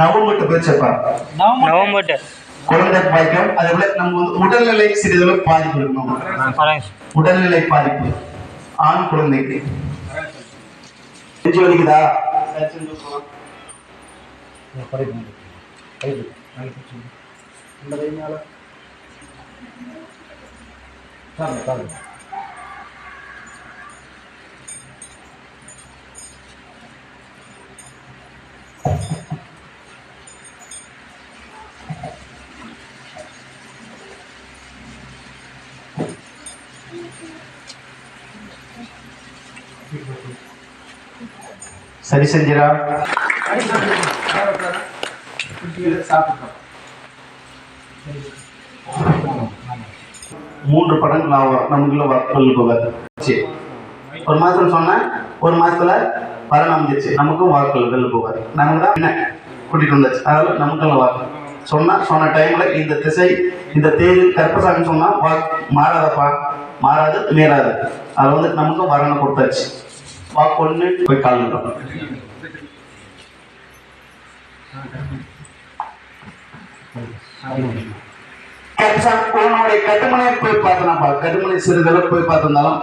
நவம்பட்டு பேச்சப்பா November குழந்தை பாய்க்கம். அதே போல நம்ம வந்து உடல்நிலை சிறிதளவு பாதிப்பு இருக்கணும் உடல்நிலை பாதிப்பு. ஆண் குழந்தைக்கு. நெஞ்சு வலிக்குதா? சரி செஞ்சிரா மூன்று படம் நான் நமக்குள்ள ஒர்க் போகாது ஒரு மாசத்துல சொன்னேன் ஒரு மாசத்துல வரம் அமைஞ்சிச்சு. நமக்கும் வாக்குகள் வெளில போகாது. நாங்க தான் என்ன கூட்டிட்டு வந்தாச்சு. அதாவது நமக்குள்ள வாக்கு சொன்னா சொன்ன டைம்ல இந்த திசை இந்த தேதி கற்பசாமி சொன்னா வாக்கு மாறாதப்பா. மாறாது மீறாது அது வந்து நமக்கும் வரணும் கொடுத்தாச்சு வாக்கு ஒன்று போய் காலணும் கருப்பசாமி உன்னுடைய கட்டுமனையை போய் பார்த்தனாப்பா கட்டுமனை சிறிதளவு போய் பார்த்திருந்தாலும்